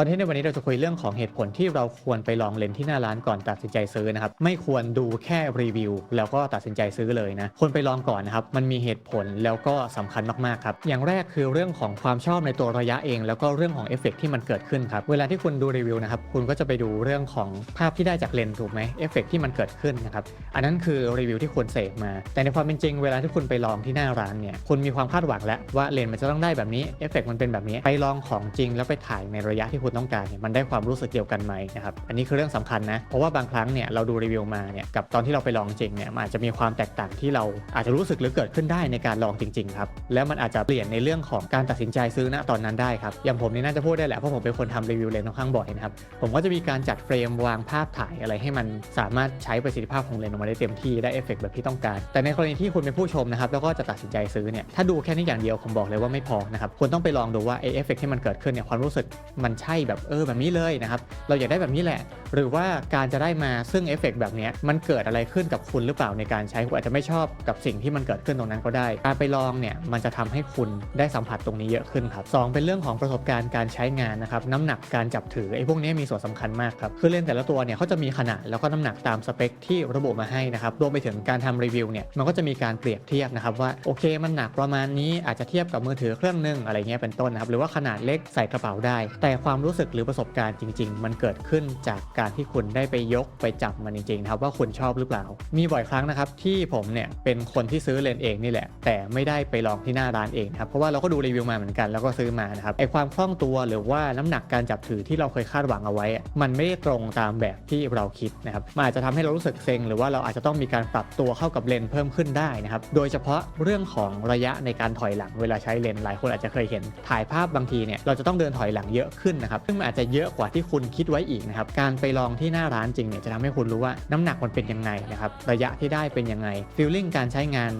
คอนเทนต์ในวันนี้เราจะคุยเรื่องของเหตุผลที่เราควรไปลองเลนที่หน้าร้านก่อนตัดสินใจซื้อนะครับ ไม่ควรดูแค่รีวิว แล้วก็ตัดสินใจซื้อเลยนะควรไปลองก่อนนะครับ มันมีเหตุผลแล้วก็สำคัญมากๆครับ อย่างแรกคือเรื่องของความชอบในตัวระยะเอง แล้วก็เรื่องของเอฟเฟกต์ที่มันเกิดขึ้นครับ เวลาที่คุณดูรีวิวนะครับ คุณก็จะไปดูเรื่องของภาพที่ได้จากเลนถูกไหมเอฟเฟกต์ที่มันเกิดขึ้นนะครับ อันนั้นคือรีวิวที่คุณเสพมา แต่ในความเป็นจริงเวลาที่คุณไปลองที่หน้าร้านเนี่ย คุณมีความคาดหวังแล้วว่าเลนมันจะต้องได้แบบนี้เอฟเฟกมันเป็นแบบนี้ไปลองของจริงแล้วไปถ่ายในระยะที่คุณต้องการเนี่ยมันได้ความรู้สึกเดียวกันไหมนะครับอันนี้คือเรื่องสำคัญนะเพราะว่าบางครั้งเนี่ยเราดูรีวิวมาเนี่ยกับตอนที่เราไปลองจริงเนี่ยมันอาจจะมีความแตกต่างที่เราอาจจะรู้สึกหรือเกิดขึ้นได้ในการลองจริงๆครับแล้วมันอาจจะเปลี่ยนในเรื่องของการตัดสินใจซื้อณตอนนั้นได้ครับอย่างผมนี่น่าจะพูดได้แหละเพราะผมเป็นคนทำรีวิวเลนส์ค่อนข้างบ่อยนะครับผมก็จะมีการจัดเฟรมวางภาพถ่ายอะไรให้มันสามารถใช้ประสิทธิภาพของเลนส์ออกมาได้เต็มที่ได้เอฟเฟกต์แบบที่ต้องการ แต่ในกรณีที่คุณเป็นผู้ชมนะครับแล้วก็จะตัดสินใจซื้อเนี่ยถ้าดูแค่นี้อย่างเดียวผมบอกเลยว่าไม่พอนะครับควรต้องไปลองดูว่าไอเอฟเฟกที่มันเกิดขึ้นเนี่ยความรู้สึกมันใช่แบบเออแบบนี้เลยนะครับ เราอยากได้แบบนี้แหละ หรือว่าการจะได้มาซึ่งเอฟเฟกต์แบบนี้มันเกิดอะไรขึ้นกับคุณหรือเปล่าในการใช้คุณอาจจะไม่ชอบกับสิ่งที่มันเกิดขึ้นตรงนั้นก็ได้ การไปลองเนี่ยมันจะทำให้คุณได้สัมผัสตรงนี้เยอะขึ้นครับสองเป็นเรื่องของประสบการณ์การใช้งานนะครับน้ำหนักการจับถือไอ้พวกนี้มีส่วนสำคัญมากครับคือเลนแต่ละตัวเนี่ยเขาจะมีขนาดแล้วก็น้ำหนักตามสเปคที่ระบุมาให้นะครับรวมไปถึงการทำรีวิวเนี่ยมันก็จะมีการเปรียบเทียบนะครับว่าโอเคมันหนักประมาณนี้อาจจะเทียบกับมือถือเครื่องนึงอะไรเงี้ยเป็นต้นนะครับหรือว่าขนาดเล็กใส่กระเป๋าได้ แต่ความความรู้สึกหรือประสบการณ์จริง ๆ มันเกิดขึ้นจากการที่คุณได้ไปยกไปจับมันจริงๆนะครับว่าคุณชอบหรือเปล่า มีบ่อยครั้งนะครับที่ผมเนี่ยเป็นคนที่ซื้อเลนเองนี่แหละ แต่ไม่ได้ไปลองที่หน้าร้านเองครับเพราะว่าเราก็ดูรีวิวมาเหมือนกันแล้วก็ซื้อมานะครับไอความคล่องตัวหรือว่าน้ำหนักการจับถือที่เราเคยคาดหวังเอาไว้ มันไม่ได้ตรงตามแบบที่เราคิดนะครับมันอาจจะทำให้เรารู้สึกเซ็งหรือว่าเราอาจจะต้องมีการปรับตัวเข้ากับเลนเพิ่มขึ้นได้นะครับโดยเฉพาะเรื่องของระยะในการถอยหลังเวลาใช้เลนหลายคนอาจจะเคยเห็นถ่ายภาพบางทีเนี่ยเราจะต้องเดินถอยหลังเยอะขึ้นนะครับซึ่งมันอาจจะเยอะกว่าที่คุณคิดไว้อีกนะครับการไปลองที่หน้าร้านจริงเนี่ยจะทำให้คุณรู้ว่าน้ำหนักมันเป็นยังไงนะครับระยะที่ได้เป็นยังไงฟีลลิ่งการใช้งาน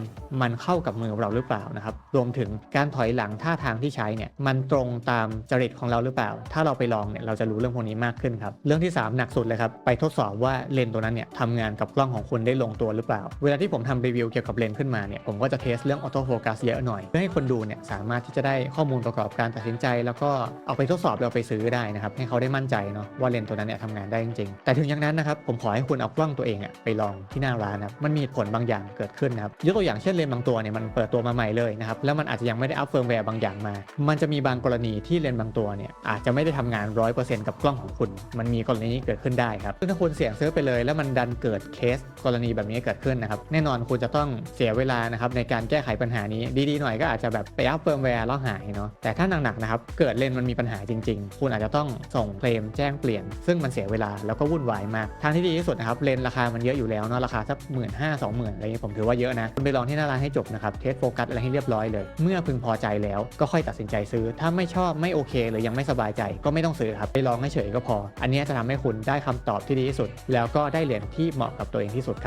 มันเข้ากับมือเราหรือเปล่านะครับ รวมถึงการถอยหลังท่าทางที่ใช้เนี่ยมันตรงตามจริตของเราหรือเปล่า ถ้าเราไปลองเนี่ยเราจะรู้เรื่องพวกนี้มากขึ้นครับ เรื่องที่ 3 หนักสุดเลยครับ ไปทดสอบว่าเลนส์ตัวนั้นเนี่ยทำงานกับกล้องของคุณได้ลงตัวหรือเปล่า เวลาที่ผมทำรีวิวเกี่ยวกับเลนส์ขึ้นมาเนี่ยผมก็จะเทสเรื่องออโต้โฟกัสเยอะหน่อย เพื่อให้คนดูเนี่ยสามารถที่จะได้ข้อมูลประกอบการตัดสินใจ แล้วก็เอาไปทดสอบเอาไปซื้อได้นะครับให้เขาได้มั่นใจเนาะว่าเลนส์ตัวนั้นเนี่ยทำงานได้จริงๆแต่ถึงอย่างนั้นนะครับผมขอให้คุณเอากล้องตัวเองอะไปลองที่หน้าร้านนะมันมีผลบางอย่างเกิดขึ้นนะครับยกตัวอย่างเช่นเลนส์บางตัวเนี่ยมันเปิดตัวมาใหม่เลยนะครับแล้วมันอาจจะยังไม่ได้อัพเฟิร์มแวร์บางอย่างมา มันจะมีบางกรณีที่เลนส์บางตัวเนี่ยอาจจะไม่ได้ทำงาน 100%กับกล้องของคุณ มันมีกรณีนี้เกิดขึ้นได้ครับซึ่งถ้าคุณเสี่ยงซื้อไปเลย แล้วมันดันเกิดเคสกรณีแบบนี้เกิดขึ้นนะครับแน่นอนคุณจะต้องเสียเวลานะครับในการแก้ไขปัญหานี้ดีๆหน่อยก็อาจจะแบบไปอัพเฟิร์มแวร์แล้วหายเนาะแต่ถ้าหนักๆนะครับเกิดเลนส์มันมีปัญหาจริง ๆ คุณอาจจะต้องส่งเคลมแจ้งเปลี่ยน ซึ่งมันเสียเวลาแล้วก็วุ่นวายมากทางที่ดีที่สุดนะครับเลนส์ราคามันเยอะอยู่แล้วเนาะราคาสักหมื่นห้าสองหมื่นอะไรเงี้ยผมถือว่าเยอะนะคุณไปลองที่หน้าร้านให้จบนะครับเทสโฟกัสอะไรให้เรียบร้อยเลย เมื่อพึงพอใจแล้วก็ค่อยตัดสินใจซื้อ ถ้าไม่ชอบไม่โอเค หรือยังไม่สบายใจก็ไม่ต้องซื้อครับไปลองให้เฉยก็พอ อันนี้จะทำให้คุณได้คำตอบที่ดีที่สุด แล้วก็ได้เหรียญที่เหมาะกับตัวเองที่สุดครับ